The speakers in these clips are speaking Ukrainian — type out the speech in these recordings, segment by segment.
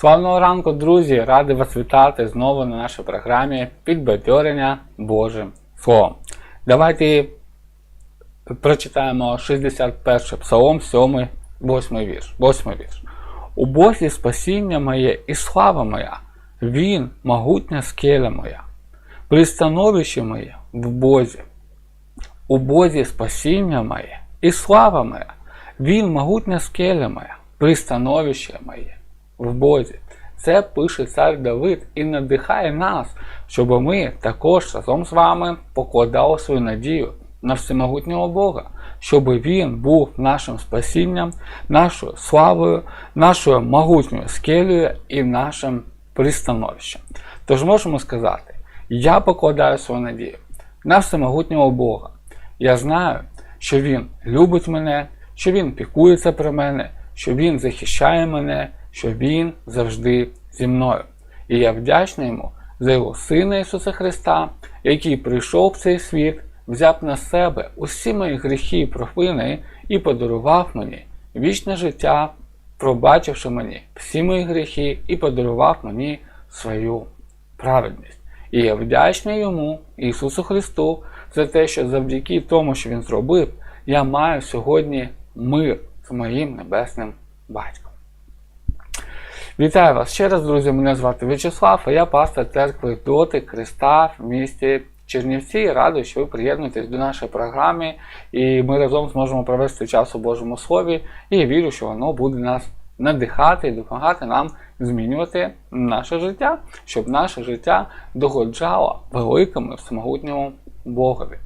Славного ранку, друзі! Радий вас вітати знову на нашій програмі Підбадьорення Божим Словом. Давайте прочитаємо 61 Псалом, 7, 8 вірш. 8 вірш. У Бозі спасіння моє і слава моя, Він могутня скеля моя, пристановище моє в Бозі. У Бозі спасіння моє і слава моя, Він могутня скеля моя, пристановище моє в Бозі. Це пише цар Давид і надихає нас, щоб ми також разом з вами покладали свою надію на всемогутнього Бога, щоб Він був нашим спасінням, нашою славою, нашою могутньою скелею і нашим пристановищем. Тож можемо сказати, я покладаю свою надію на всемогутнього Бога. Я знаю, що Він любить мене, що Він пікується про мене, що Він захищає мене, що Він завжди зі мною. І я вдячний йому за його Сина Ісуса Христа, який прийшов в цей світ, взяв на себе усі мої гріхи і провини і подарував мені вічне життя, пробачивши мені всі мої гріхи і подарував мені свою праведність. І я вдячний йому, Ісусу Христу, за те, що завдяки тому, що Він зробив, я маю сьогодні мир з моїм небесним батьком. Вітаю вас ще раз, друзі. Мене звати В'ячеслав, а я пастор церкви Дотик Христа в місті Чернівці. Радий, що ви приєднуєтесь до нашої програми, і ми разом зможемо провести час у Божому Слові. І вірю, що воно буде нас надихати і допомагати нам змінювати наше життя, щоб наше життя догоджало великому всемогутньому Богові.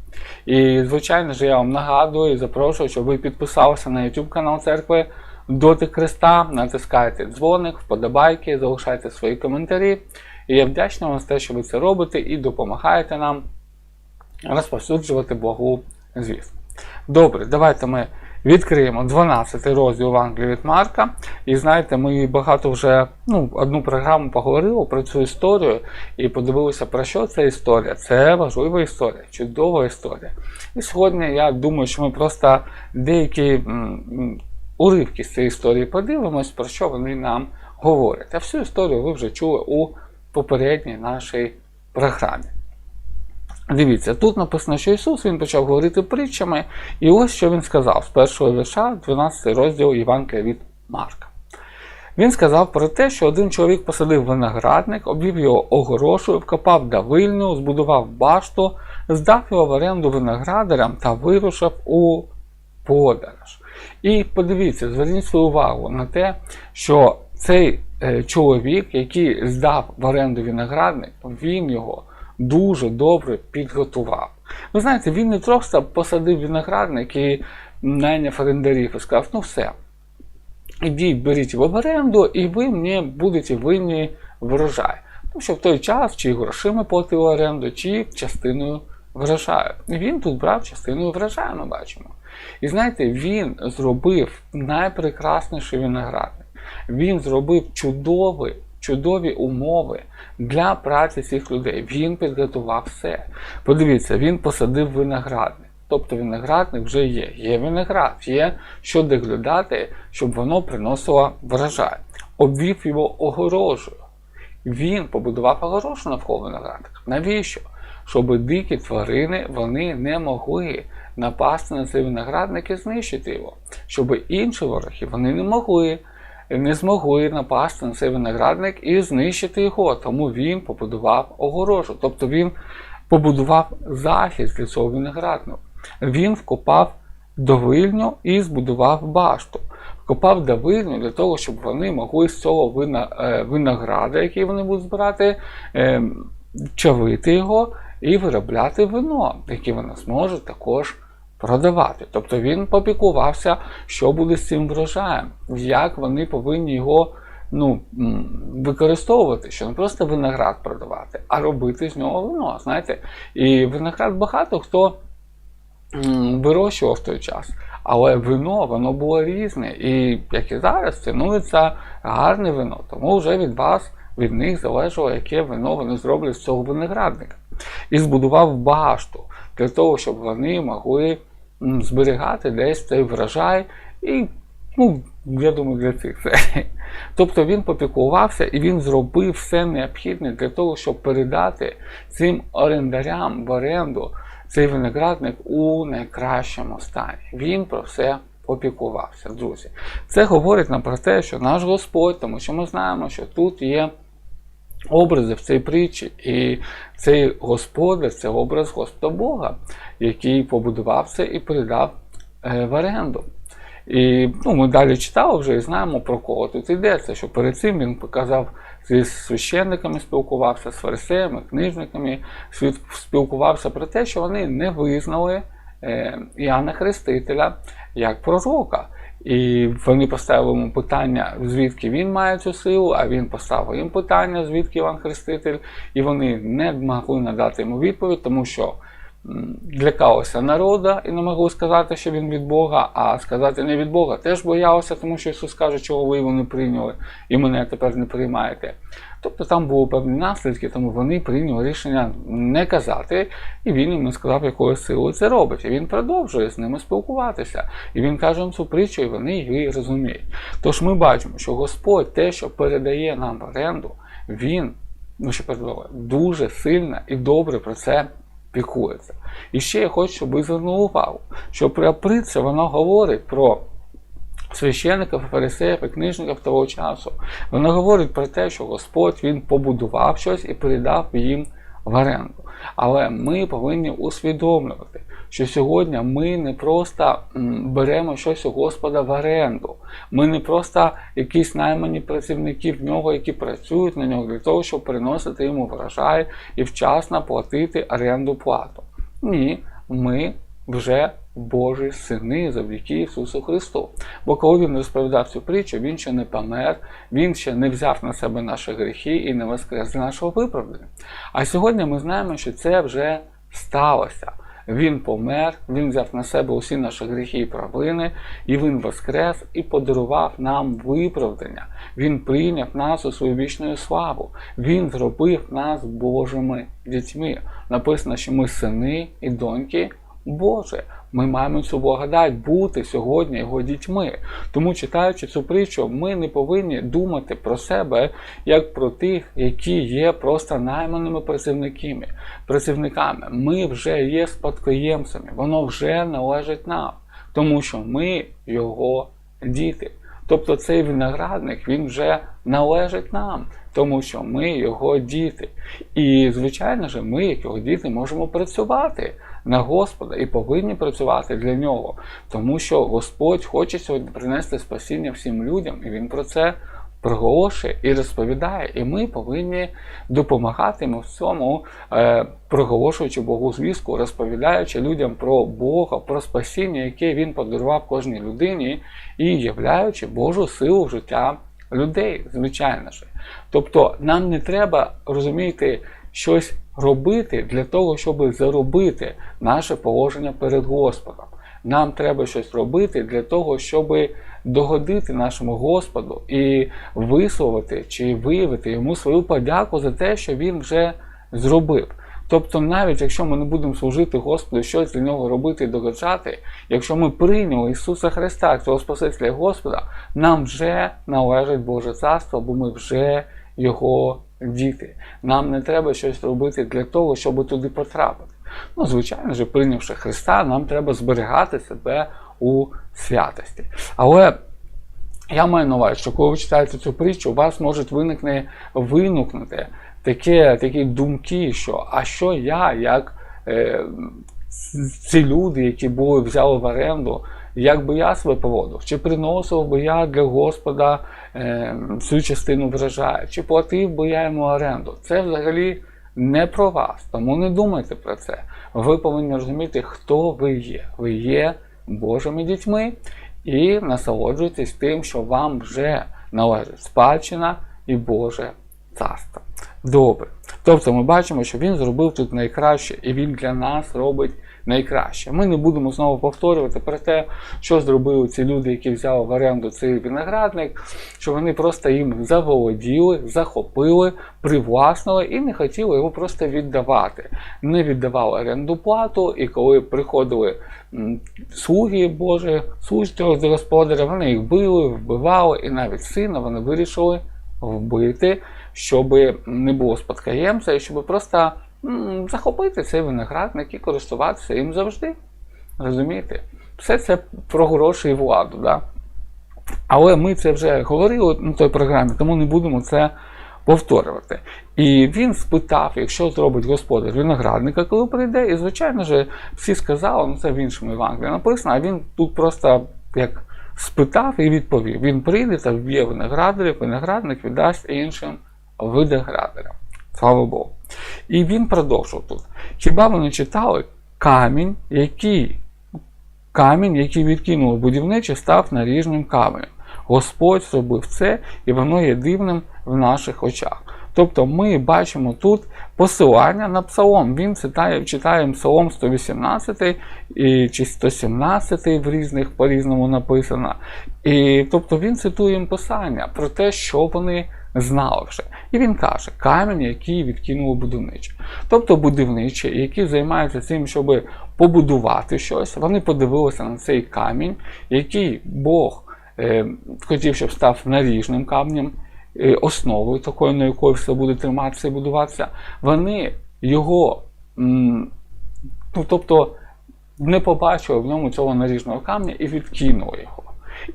І, звичайно ж, я вам нагадую і запрошую, щоб ви підписалися на YouTube канал церкви. Дотик Христа, натискайте дзвоник, вподобайки, залишайте свої коментарі. І я вдячний вам за те, що ви це робите і допомагаєте нам розповсюджувати Богу звісно. Добре, давайте ми відкриємо 12 розділ Евангелія від Марка. І знаєте, ми багато вже ну, одну програму поговорили про цю історію і подивилися, про що ця історія. Це важлива історія, чудова історія. І сьогодні я думаю, що ми просто деякі. Уривки з цієї історії подивимось, про що вони нам говорять. А всю історію ви вже чули у попередній нашій програмі. Дивіться, тут написано, що Ісус Він почав говорити притчами, і ось що Він сказав з першого вірша, 12 розділ Іванка від Марка. Він сказав про те, що один чоловік посадив виноградник, обвів його огорошою, вкопав давильню, збудував башту, здав його в оренду виноградарям та вирушив у подорож. І подивіться, зверніть свою увагу на те, що цей е, чоловік, який здав в оренду виноградник, він його дуже добре підготував. Ви знаєте, він не просто посадив виноградник і найняв орендарів і сказав, ну все, ідіть, беріть в оренду, і ви мені будете винні врожай. Тому що в той час чи грошима платив оренду, чи частиною врожаю. І він тут брав частиною врожаю, ми бачимо. І знаєте, він зробив найпрекрасніший виноградник. Він зробив чудові, чудові умови для праці цих людей. Він підготував все. Подивіться, він посадив виноградник. Тобто виноградник вже є. Є виноград, є що доглядати, щоб воно приносило врожай. Обвів його огорожею. Він побудував огорошу навколо виноградника. Навіщо? Щоб дикі тварини вони не могли напасти на цей виноградник і знищити його, щоб інші вороги вони не могли. Не змогли напасти на цей виноградник і знищити його, тому він побудував огорожу. Тобто він побудував захист для цього виноградника. Він вкопав довильню і збудував башту. Вкопав давильню для того, щоб вони могли з цього винограда, який вони будуть збирати, ем, чавити його і виробляти вино, яке вони зможуть також продавати. Тобто він попікувався, що буде з цим врожаєм, як вони повинні його ну, використовувати, що не просто виноград продавати, а робити з нього вино. знаєте. І виноград багато хто вирощував в той час. Але вино воно було різне. І як і зараз, цінується гарне вино. Тому вже від вас, від них залежало, яке вино вони зроблять з цього виноградника. І збудував башту для того, щоб вони могли зберігати десь цей врожай і Ну, я думаю, для цих серій. Тобто він попіклувався і він зробив все необхідне для того, щоб передати цим орендарям в оренду цей виноградник у найкращому стані. Він про все попіклувався, друзі. Це говорить нам про те, що наш Господь, тому що ми знаємо, що тут є образи в цій притчі, і цей господар це образ Господа Бога, який побудував це і передав е, в оренду. І ну, ми далі читали вже і знаємо про кого тут йдеться, що перед цим він показав зі священниками, спілкувався з фарисеями, книжниками, спілкувався про те, що вони не визнали е, Іоанна Хрестителя як пророка. І вони поставили йому питання, звідки він має цю силу, а він поставив їм питання, звідки Іван Хреститель, і вони не могли надати йому відповідь, тому що лякалося народа і не могли сказати, що він від Бога, а сказати не від Бога теж боялося, тому що Ісус каже, чого ви його не прийняли і мене тепер не приймаєте. Тобто там були певні наслідки, тому вони прийняли рішення не казати, і він їм не сказав, якою силою це робить. І він продовжує з ними спілкуватися. І він каже їм цю притчу, і вони її розуміють. Тож ми бачимо, що Господь те, що передає нам в оренду, він ну, що передаває, дуже сильно і добре про це піклується. І ще я хочу, щоб ви звернули увагу, що про притча вона говорить про священиків, фарисеїв і книжників того часу. Вона говорить про те, що Господь він побудував щось і передав їм в оренду. Але ми повинні усвідомлювати, що сьогодні ми не просто беремо щось у Господа в оренду. Ми не просто якісь наймані працівники в нього, які працюють на нього для того, щоб приносити йому врожай і вчасно платити оренду плату. Ні, ми вже Божі сини завдяки Ісусу Христу. Бо коли він розповідав цю притчу, він ще не помер, він ще не взяв на себе наші гріхи і не воскрес для нашого виправдання. А сьогодні ми знаємо, що це вже сталося. Він помер, він взяв на себе усі наші гріхи і провини, і він воскрес і подарував нам виправдання. Він прийняв нас у свою вічну славу. Він зробив нас Божими дітьми. Написано, що ми сини і доньки Боже. Ми маємо цю благодать бути сьогодні його дітьми. Тому, читаючи цю притчу, ми не повинні думати про себе як про тих, які є просто найманими працівниками. працівниками. Ми вже є спадкоємцями, воно вже належить нам, тому що ми його діти. Тобто цей виноградник він вже належить нам, тому що ми його діти. І, звичайно ж, ми, як його діти, можемо працювати на Господа і повинні працювати для нього, тому що Господь хоче сьогодні принести спасіння всім людям, і Він про це проголошує і розповідає. І ми повинні допомагати йому в цьому, е, проголошуючи Богу звістку, розповідаючи людям про Бога, про спасіння, яке він подарував кожній людині, і являючи Божу силу життя людей, звичайно ж. Тобто нам не треба розуміти щось робити для того, щоб заробити наше положення перед Господом. Нам треба щось робити для того, щоб догодити нашому Господу і висловити чи виявити йому свою подяку за те, що він вже зробив. Тобто, навіть якщо ми не будемо служити Господу, щось для нього робити і догоджати, якщо ми прийняли Ісуса Христа, цього Спасителя Господа, нам вже належить Боже Царство, бо ми вже Його діти. Нам не треба щось робити для того, щоб туди потрапити. Ну, звичайно ж, прийнявши Христа, нам треба зберігати себе у святості. Але я маю на увазі, що коли ви читаєте цю притчу, у вас можуть виникне виникнути такі, такі думки, що а що я, як е, ці люди, які були взяли в оренду, як би я себе поводив? Чи приносив би я для Господа е, цю частину врожаю, чи платив би я йому оренду? Це взагалі не про вас, тому не думайте про це. Ви повинні розуміти, хто ви є. Ви є Божими дітьми і насолоджуйтесь тим, що вам вже належить спадщина і Боже царство. Добре. Тобто ми бачимо, що він зробив тут найкраще, і він для нас робить найкраще. Ми не будемо знову повторювати про те, що зробили ці люди, які взяли в оренду цей виноградник, що вони просто їм заволоділи, захопили, привласнили і не хотіли його просто віддавати. Не віддавали оренду плату, і коли приходили слуги Божі, слуги цього господаря, вони їх били, вбивали, і навіть сина вони вирішили вбити, щоб не було спадкоємця, і щоб просто захопити цей виноградник і користуватися їм завжди. Розумієте? Все це про гроші і владу. Да? Але ми це вже говорили на той програмі, тому не будемо це повторювати. І він спитав, якщо зробить господар виноградника, коли прийде, і звичайно ж, всі сказали, ну це в іншому Євангелії написано, а він тут просто як спитав і відповів: він прийде та вб'є виноградарів, виноградник віддасть іншим виноградарям. Слава Богу. І він продовжив тут. Хіба ви не читали камінь, який камінь, який відкинули будівничі, став наріжним каменем. Господь зробив це, і воно є дивним в наших очах. Тобто ми бачимо тут посилання на псалом. Він читає, читає псалом 118 і, чи 117 в різних по-різному написано. І тобто він цитує їм писання про те, що вони знали вже. І він каже: камінь, який відкинули будівничі. Тобто будівничі, які займаються цим, щоб побудувати щось, вони подивилися на цей камінь, який Бог е, хотів, щоб став наріжним камнем, е, основою такою, на якої все буде триматися і будуватися. Вони його, м, ну тобто, не побачили в ньому цього наріжного камня і відкинули його.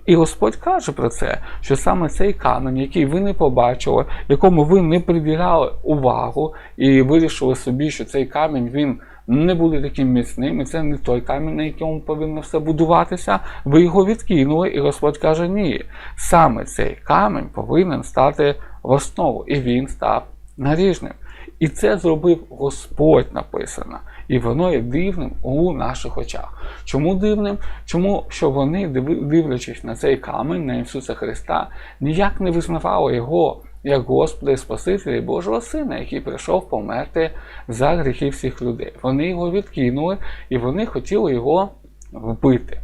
І Господь каже про це, що саме цей камінь, який ви не побачили, якому ви не приділяли увагу і вирішили собі, що цей камінь він не буде таким міцним, і це не той камінь, на якому повинно все будуватися. Ви його відкинули, і Господь каже: ні, саме цей камінь повинен стати в основу, і він став наріжним. І це зробив Господь написано. І воно є дивним у наших очах. Чому дивним? Чому що вони, дивлячись на цей камінь, на Ісуса Христа, ніяк не визнавали його як Господа і Спасителя і Божого Сина, який прийшов померти за гріхи всіх людей. Вони його відкинули і вони хотіли його вбити.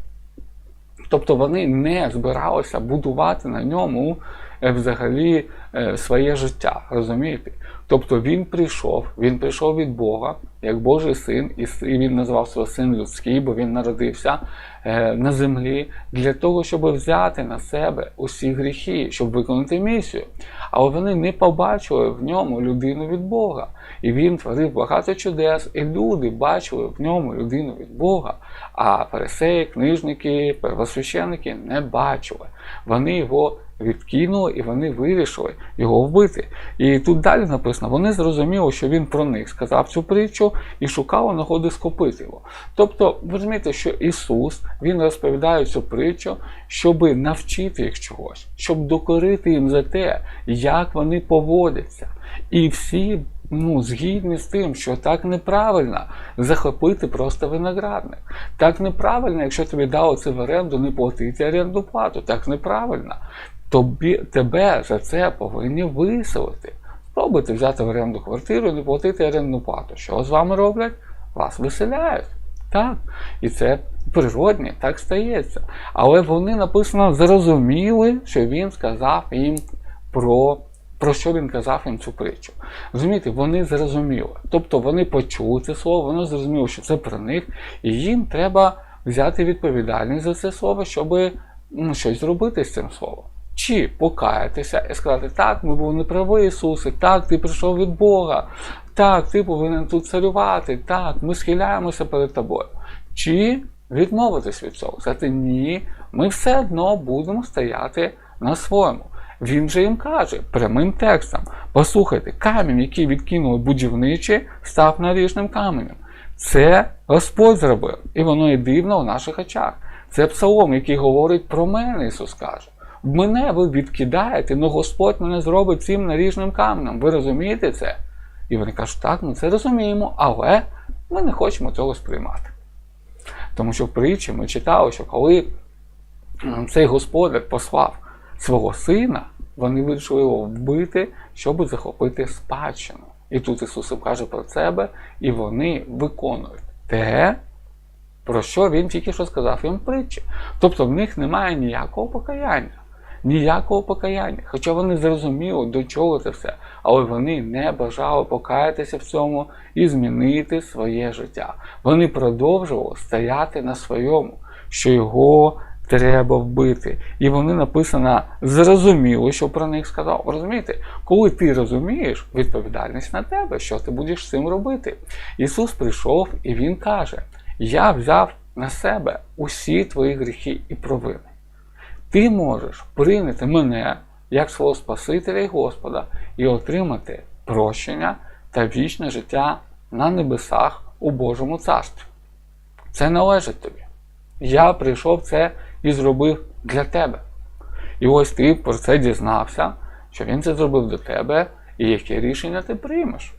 Тобто вони не збиралися будувати на ньому взагалі е, своє життя. Розумієте? Тобто він прийшов, він прийшов від Бога, як Божий син, і він назвав свого син людський, бо він народився е, на землі для того, щоб взяти на себе усі гріхи, щоб виконати місію. Але вони не побачили в ньому людину від Бога. І він творив багато чудес, і люди бачили в ньому людину від Бога. А фарисеї, книжники, первосвященники не бачили. Вони його відкинули і вони вирішили його вбити. І тут далі написано: вони зрозуміли, що він про них сказав цю притчу і шукали нагоди схопити його. Тобто, ви розумієте, що Ісус Він розповідає цю притчу, щоб навчити їх чогось, щоб докорити їм за те, як вони поводяться. І всі ну, згідні з тим, що так неправильно захопити просто виноградник. Так неправильно, якщо тобі дали це в оренду, не платити оренду плату. Так неправильно. Тобі, тебе за це повинні виселити. Спробуйте взяти в оренду квартиру і не платити орендну плату. Що з вами роблять? Вас виселяють. Так. І це природне, так стається. Але вони написано зрозуміли, що він сказав їм про. Про що він казав їм цю притчу? Розумієте, вони зрозуміли. Тобто вони почули це слово, вони зрозуміли, що це про них, і їм треба взяти відповідальність за це слово, щоб ну, щось зробити з цим словом. Чи покаятися і сказати, так, ми були неправі, Ісусе, так, ти прийшов від Бога, так, ти повинен тут царювати, так, ми схиляємося перед тобою. Чи відмовитись від цього? Сказати, ні, ми все одно будемо стояти на своєму. Він же їм каже прямим текстом: послухайте, камінь, який відкинули будівничі, став наріжним каменем. Це Господь зробив, і воно є дивно в наших очах. Це псалом, який говорить про мене, Ісус каже. Мене ви відкидаєте, але Господь мене зробить цим наріжним каменем. Ви розумієте це? І вони кажуть, так, ми це розуміємо, але ми не хочемо цього сприймати. Тому що в притчі ми читали, що коли цей господар послав свого сина, вони вирішили його вбити, щоб захопити спадщину. І тут Ісус каже про себе, і вони виконують те, про що Він тільки що сказав їм притчі. Тобто в них немає ніякого покаяння. Ніякого покаяння. Хоча вони зрозуміли, до чого це все, але вони не бажали покаятися в цьому і змінити своє життя. Вони продовжували стояти на своєму, що його треба вбити. І вони написано зрозуміло, що про них сказав. Розумієте, коли ти розумієш відповідальність на тебе, що ти будеш з цим робити. Ісус прийшов і Він каже: Я взяв на себе усі твої гріхи і провини. Ти можеш прийняти мене як свого Спасителя і Господа і отримати прощення та вічне життя на небесах у Божому царстві. Це належить тобі. Я прийшов це і зробив для тебе. І ось ти про це дізнався, що він це зробив до тебе, і яке рішення ти приймеш.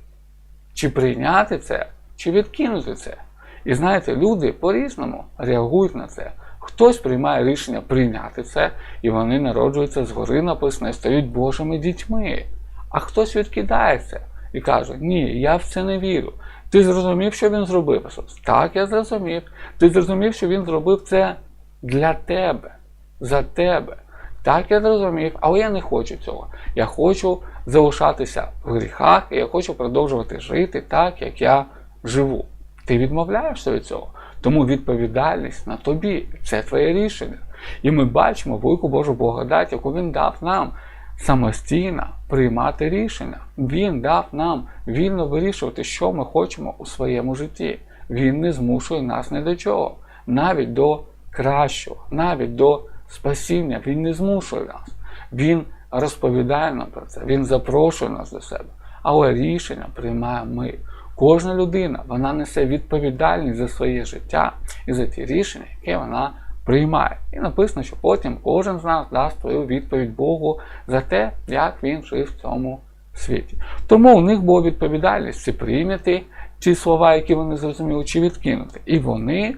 Чи прийняти це, чи відкинути це. І знаєте, люди по-різному реагують на це. Хтось приймає рішення прийняти це, і вони народжуються згори написано і стають Божими дітьми. А хтось відкидає це і каже: Ні, я в це не вірю. Ти зрозумів, що він зробив? Так, я зрозумів. Ти зрозумів, що він зробив це для тебе, за тебе. Так, я зрозумів, але я не хочу цього. Я хочу залишатися в гріхах, і я хочу продовжувати жити так, як я живу. Ти відмовляєшся від цього. Тому відповідальність на тобі це твоє рішення. І ми бачимо велику Божу благодать, яку він дав нам самостійно приймати рішення. Він дав нам вільно вирішувати, що ми хочемо у своєму житті. Він не змушує нас ні до чого, навіть до кращого, навіть до спасіння. Він не змушує нас. Він розповідає нам про це, він запрошує нас до себе. Але рішення приймаємо ми. Кожна людина вона несе відповідальність за своє життя і за ті рішення, які вона приймає. І написано, що потім кожен з нас дасть свою відповідь Богу за те, як він жив в цьому світі. Тому у них була відповідальність чи прийняти ті слова, які вони зрозуміли, чи відкинути. І вони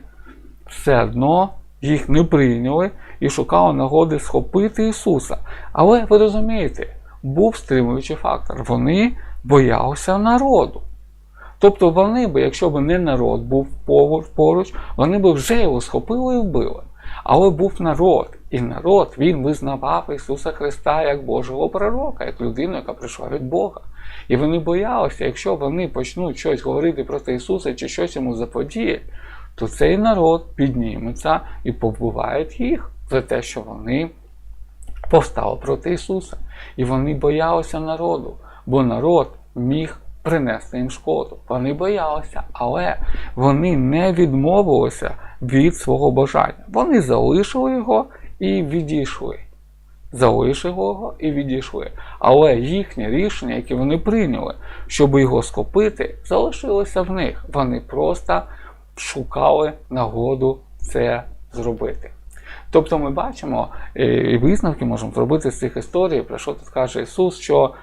все одно їх не прийняли і шукали нагоди схопити Ісуса. Але ви розумієте, був стримуючий фактор. Вони боялися народу. Тобто вони би, якщо б не народ був поруч, вони б вже його схопили і вбили. Але був народ, і народ він визнавав Ісуса Христа як Божого пророка, як людину, яка прийшла від Бога. І вони боялися, якщо вони почнуть щось говорити проти Ісуса чи щось йому заподіять, то цей народ підніметься і побиває їх за те, що вони повстали проти Ісуса. І вони боялися народу, бо народ міг принести їм шкоду. Вони боялися, але вони не відмовилися від свого бажання. Вони залишили його і відійшли. Залишили його і відійшли. Але їхнє рішення, яке вони прийняли, щоб його схопити, залишилося в них. Вони просто шукали нагоду це зробити. Тобто ми бачимо і висновки можемо зробити з цих історій, про що тут каже Ісус, що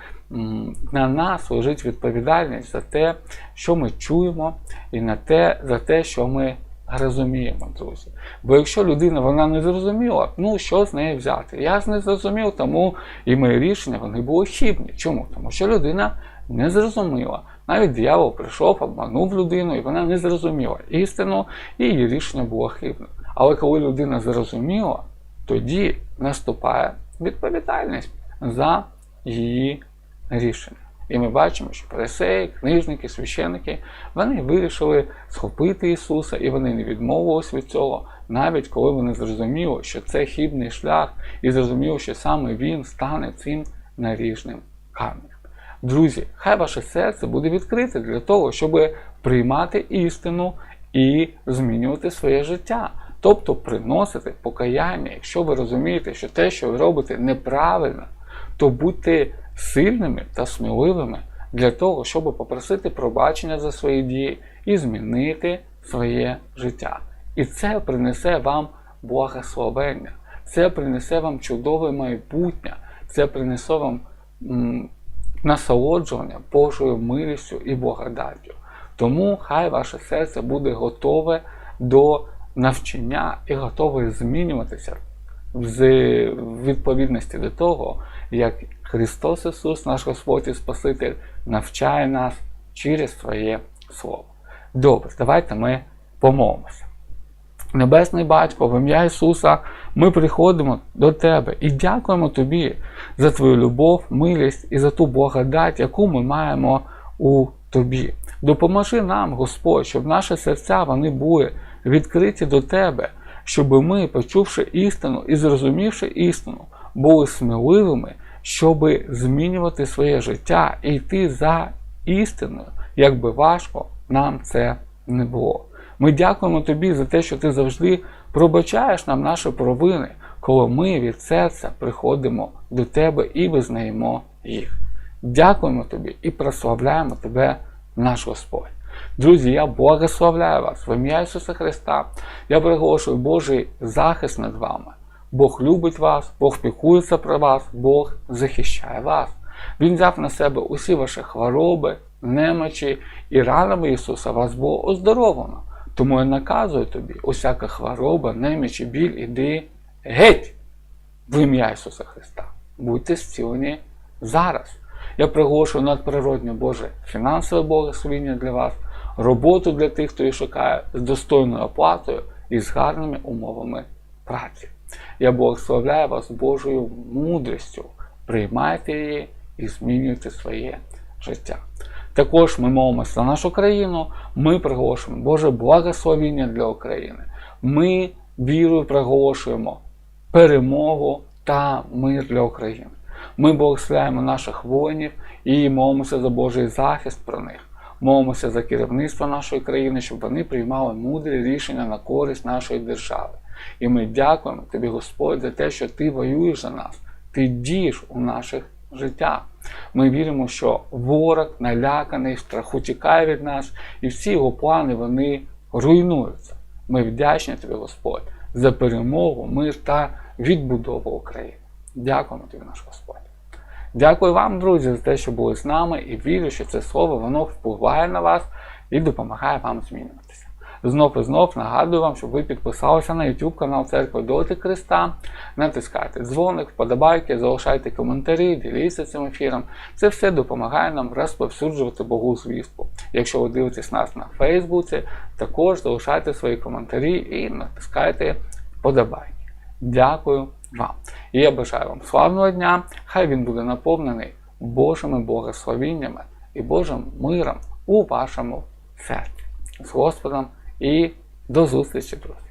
на нас лежить відповідальність за те, що ми чуємо, і на те, за те, що ми розуміємо, друзі. Бо якщо людина вона не зрозуміла, ну що з неї взяти? Я не зрозумів, тому і мої рішення вони були хібні. Чому? Тому що людина не зрозуміла. Навіть диявол прийшов, обманув людину, і вона не зрозуміла істину, і її рішення було хибним. Але коли людина зрозуміла, тоді наступає відповідальність за її рішення. І ми бачимо, що фарисеї, книжники, священники, вони вирішили схопити Ісуса, і вони не відмовились від цього, навіть коли вони зрозуміли, що це хібний шлях, і зрозуміли, що саме Він стане цим наріжним каменем. Друзі, хай ваше серце буде відкрите для того, щоб приймати істину і змінювати своє життя. Тобто приносити покаяння, якщо ви розумієте, що те, що ви робите, неправильно, то будьте сильними та сміливими для того, щоб попросити пробачення за свої дії і змінити своє життя. І це принесе вам благословення, це принесе вам чудове майбутнє, це принесе вам м, насолоджування Божою милістю і благодаттю. Тому хай ваше серце буде готове до навчання і готове змінюватися в відповідності до того, як Христос Ісус, наш Господь і Спаситель, навчає нас через своє Слово. Добре, давайте ми помолимося. Небесний Батько, в ім'я Ісуса, ми приходимо до Тебе і дякуємо Тобі за Твою любов, милість і за ту благодать, яку ми маємо у Тобі. Допоможи нам, Господь, щоб наші серця вони були відкриті до Тебе, щоб ми, почувши істину і зрозумівши істину, були сміливими, щоб змінювати своє життя і йти за істиною, як би важко нам це не було. Ми дякуємо тобі за те, що ти завжди пробачаєш нам наші провини, коли ми від серця приходимо до тебе і визнаємо їх. Дякуємо тобі і прославляємо тебе, наш Господь. Друзі, я благословляю вас в ім'я Ісуса Христа. Я приголошую Божий захист над вами. Бог любить вас, Бог піклується про вас, Бог захищає вас. Він взяв на себе усі ваші хвороби, немочі і ранами Ісуса вас було оздоровлено. Тому я наказую тобі, усяка хвороба, неміч і біль, іди геть в ім'я Ісуса Христа. Будьте зцілені зараз. Я приголошую надприродне Боже фінансове благословіння для вас, роботу для тих, хто її шукає з достойною оплатою і з гарними умовами праці. Я благословляю вас Божою мудрістю. Приймайте її і змінюйте своє життя. Також ми молимося за нашу країну, ми приголошуємо Боже благословіння для України. Ми вірою приголошуємо перемогу та мир для України. Ми благословляємо наших воїнів і молимося за Божий захист про них. Молимося за керівництво нашої країни, щоб вони приймали мудрі рішення на користь нашої держави. І ми дякуємо тобі, Господь, за те, що ти воюєш за нас, ти дієш у наших життях. Ми віримо, що ворог наляканий, в страху тікає від нас, і всі його плани вони руйнуються. Ми вдячні тобі, Господь, за перемогу, мир та відбудову України. Дякуємо тобі, наш Господь. Дякую вам, друзі, за те, що були з нами, і вірю, що це слово воно впливає на вас і допомагає вам змінюватися. Знов і знов нагадую вам, щоб ви підписалися на YouTube канал Церкви Доти Христа, натискайте дзвоник, вподобайки, залишайте коментарі, діліться цим ефіром. Це все допомагає нам розповсюджувати Богу звістку. Якщо ви дивитесь нас на Фейсбуці, також залишайте свої коментарі і натискайте вподобайки. Дякую вам. І я бажаю вам славного дня. Хай він буде наповнений Божими благословіннями і Божим миром у вашому серці. З Господом і до зустрічі, друзі!